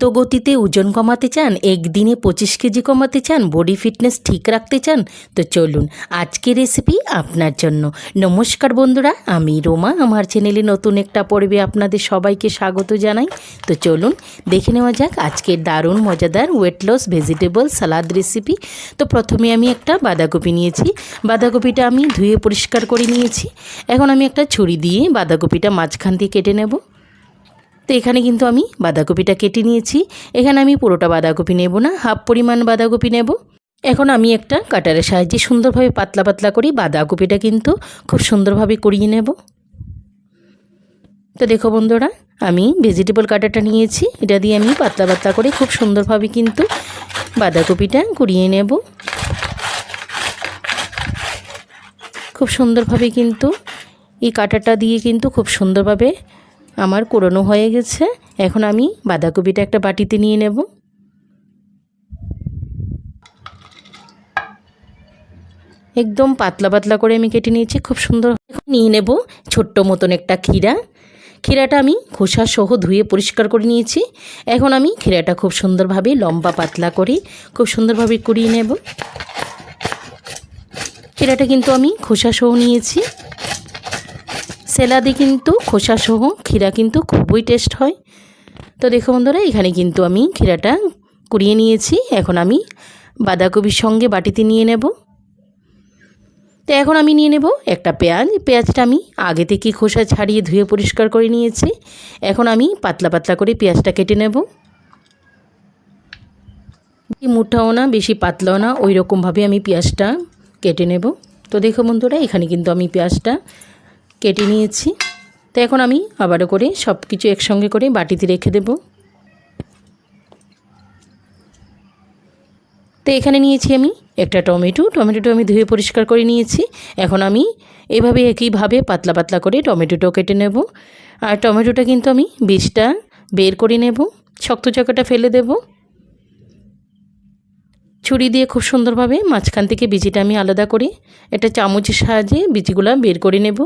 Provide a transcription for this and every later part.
তো গতিতে ওজন কমাতে চান, একদিনে পঁচিশ কেজি কমাতে চান, বডি ফিটনেস ঠিক রাখতে চান, তো চলুন আজকের রেসিপি আপনার জন্য। নমস্কার বন্ধুরা, আমি রোমা, আমার চ্যানেলে নতুন একটা পর্বে আপনাদের সবাইকে স্বাগত জানাই। তো চলুন দেখে নেওয়া যাক আজকের দারুণ, মজাদার weight loss vegetable salad recipe তো প্রথমে আমি একটা বাঁধাকপি নিয়েছি। বাঁধাকপিটা আমি ধুয়ে পরিষ্কার করে নিয়েছি। এখন আমি একটা ছুরি দিয়ে বাঁধাকপিটা মাঝখান দিয়ে কেটে নেব। তো এখানে কিন্তু আমি বাঁধাকপিটা কেটে নিয়েছি। এখানে আমি পুরোটা বাঁধাকপি নেব না, হাফ পরিমাণ বাঁধাকপি নেব। এখন আমি একটা কাটারের সাহায্যে সুন্দরভাবে পাতলা পাতলা করি বাঁধাকপিটা কিন্তু খুব সুন্দরভাবে করিয়ে নেব। তো দেখো বন্ধুরা, আমি ভেজিটেবল কাটারটা নিয়েছি। এটা দিয়ে আমি পাতলা পাতলা করে খুব সুন্দরভাবে কিন্তু বাঁধাকপিটা কুড়িয়ে নেব। খুব সুন্দরভাবে কিন্তু এই কাটারটা দিয়ে কিন্তু খুব সুন্দরভাবে আমার কোরোনো হয়ে গেছে। এখন আমি বাঁধাকপিটা একটা বাটিতে নিয়ে নেব। একদম পাতলা পাতলা করে আমি কেটে নিয়েছি, খুব সুন্দর নিয়ে নেব ছোট্ট মতন একটা ক্ষীরা। ক্ষীরাটা আমি খোসা সহ ধুয়ে পরিষ্কার করে নিয়েছি। এখন আমি ক্ষীরাটা খুব সুন্দরভাবে লম্বা পাতলা করে খুব সুন্দরভাবে কুড়িয়ে নেব। ক্ষীরাটা কিন্তু আমি খোসা সহ নিয়েছি। সেলাদে কিন্তু খোসা সহ ক্ষীরা কিন্তু খুবই টেস্ট হয়। তো দেখো বন্ধুরা, এখানে কিন্তু আমি ক্ষীরাটা কুড়িয়ে নিয়েছি। এখন আমি বাঁধাকপির সঙ্গে বাটিতে নিয়ে নেব। তো এখন আমি নিয়ে নেব একটা পেঁয়াজ। পেঁয়াজটা আমি আগে থেকে খোসা ছাড়িয়ে ধুয়ে পরিষ্কার করে নিয়েছি। এখন আমি পাতলা পাতলা করে পেঁয়াজটা কেটে নেব। মুঠাও না, বেশি পাতলাও না ওই রকমভাবে আমি পেঁয়াজটা কেটে নেব। তো দেখো বন্ধুরা, এখানে কিন্তু আমি পেঁয়াজটা কেটে নিয়েছি। তো এখন আমি আবারও করে সব কিছু একসঙ্গে করে বাটিতে রেখে দেব। তো এখানে নিয়েছি আমি একটা টমেটো। টমেটোটা আমি ধুয়ে পরিষ্কার করে নিয়েছি। এখন আমি এভাবে একইভাবে পাতলা পাতলা করে টমেটোটাও কেটে নেব। আর টমেটোটা কিন্তু আমি বীজটা বের করে নেব। শক্ত চাকাটা ফেলে দেব। ছুরি দিয়ে খুব সুন্দরভাবে মাঝখান থেকে বিচিটা আমি আলাদা করে একটা চামচের সাহায্যে বিচিগুলো বের করে নেব।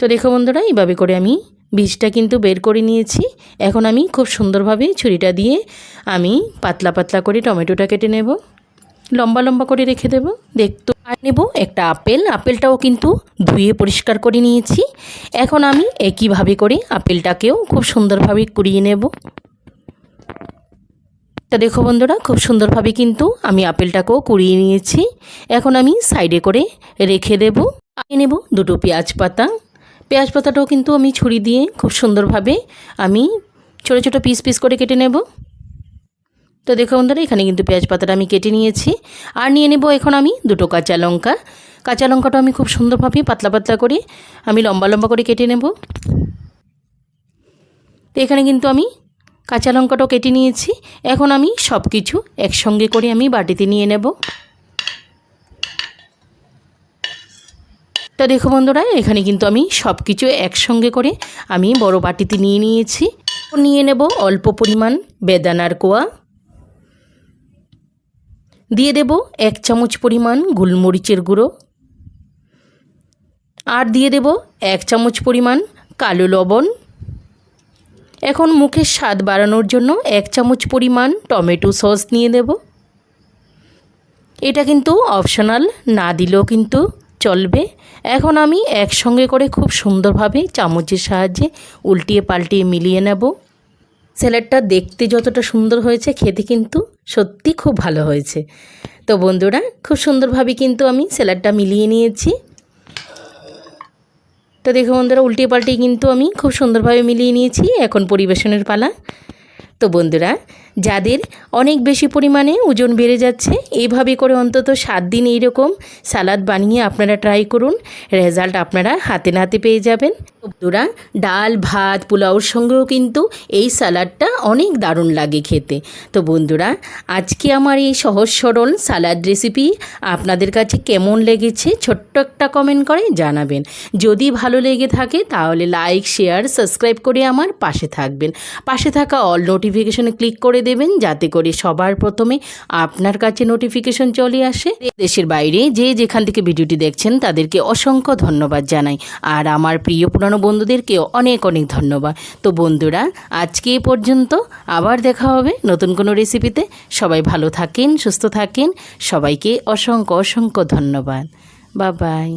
তো দেখো বন্ধুরা এইভাবে করে আমি বীজটা কিন্তু বের করে নিয়েছি। এখন আমি খুব সুন্দরভাবে ছুরিটা দিয়ে আমি পাতলা পাতলা করে টমেটোটা কেটে নেব। লম্বা লম্বা করে রেখে দেব। দেখতে আর নেব একটা আপেল। আপেলটাও কিন্তু ধুয়ে পরিষ্কার করে নিয়েছি। এখন আমি একইভাবে করে আপেলটাকেও খুব সুন্দরভাবে কুড়িয়ে নেব। তা দেখো বন্ধুরা, খুব সুন্দরভাবে কিন্তু আমি আপেলটাকেও কুড়িয়ে নিয়েছি। এখন আমি সাইডে করে রেখে দেব। আমি নেব দুটো পেঁয়াজ পাতা। পেঁয়াজ পাতাটাও কিন্তু আমি ছুরি দিয়ে খুব সুন্দরভাবে আমি ছোটো ছোটো পিস পিস করে কেটে নেব। তো দেখো বন্ধুরা, এখানে কিন্তু পেঁয়াজ পাতাটা আমি কেটে নিয়েছি। আর নিয়ে নেব এখন আমি দুটো কাঁচা লঙ্কা। কাঁচা লঙ্কাটা আমি খুব সুন্দরভাবে পাতলা পাতলা করে আমি লম্বা লম্বা করে কেটে নেব। তো এখানে কিন্তু আমি কাঁচা লঙ্কাটাও কেটে নিয়েছি। এখন আমি সব কিছু একসঙ্গে করে আমি বাটিতে নিয়ে নেব। তা দেখো বন্ধুরা, এখানে কিন্তু আমি সব কিছু একসঙ্গে করে আমি বড় বাটিতে নিয়ে নিয়েছি। নিয়ে নেব অল্প পরিমাণ বেদানার কোয়া। দিয়ে দেব এক চামচ পরিমাণ গোলমরিচের গুঁড়ো। আর দিয়ে দেব এক চামচ পরিমাণ কালো লবণ। এখন মুখের স্বাদ বাড়ানোর জন্য এক চামচ পরিমাণ টমেটো সস নিয়ে দেব এটা কিন্তু অপশনাল, না দিলেও কিন্তু চলবে। এখন আমি একসঙ্গে করে খুব সুন্দরভাবে চামচের সাহায্যে উল্টিয়ে পাল্টিয়ে মিলিয়ে নেব। স্যালাডটা দেখতে যতটা সুন্দর হয়েছে, খেতে কিন্তু সত্যি খুব ভালো হয়েছে। তো বন্ধুরা, খুব সুন্দরভাবে কিন্তু আমি স্যালাডটা মিলিয়ে নিয়েছি। তো দেখো বন্ধুরা, উল্টিয়ে পাল্টিয়ে কিন্তু আমি খুব সুন্দরভাবে মিলিয়ে নিয়েছি এখন পরিবেশনের পালা। তো বন্ধুরা যাদের অনেক বেশি পরিমাণে ওজন বেড়ে যাচ্ছে এইভাবে করে অন্তত সাত দিন এইরকম সালাদ বানিয়ে আপনারা ট্রাই করুন। রেজাল্ট আপনারা হাতে নাতে পেয়ে যাবেন। বন্ধুরা, ডাল, ভাত, পোলাওর সঙ্গেও কিন্তু এই সালাডটা অনেক দারুণ লাগে খেতে। তো বন্ধুরা, আজকে আমার এই সহজ সরল সালাদ রেসিপি আপনাদের কাছে কেমন লেগেছে ছোট্ট একটা কমেন্ট করে জানাবেন। যদি ভালো লেগে থাকে তাহলে লাইক শেয়ার সাবস্ক্রাইব করে আমার পাশে থাকবেন। পাশে থাকা অল নোটিফিকেশনে ক্লিক করে দেবেন যাতে করে সবার প্রথমে আপনার কাছে নোটিফিকেশন চলে আসে। দেশের বাইরে যে যেখান থেকে ভিডিওটি দেখছেন তাদেরকে অসংখ্য ধন্যবাদ জানাই। আর আমার প্রিয় পুরানো বন্ধুদেরকেও অনেক অনেক ধন্যবাদ। তো বন্ধুরা, আজকে এ পর্যন্ত আবার দেখা হবে নতুন কোনো রেসিপিতে সবাই ভালো থাকেন, সুস্থ থাকেন। সবাইকে অসংখ্য অসংখ্য ধন্যবাদ। বা বাই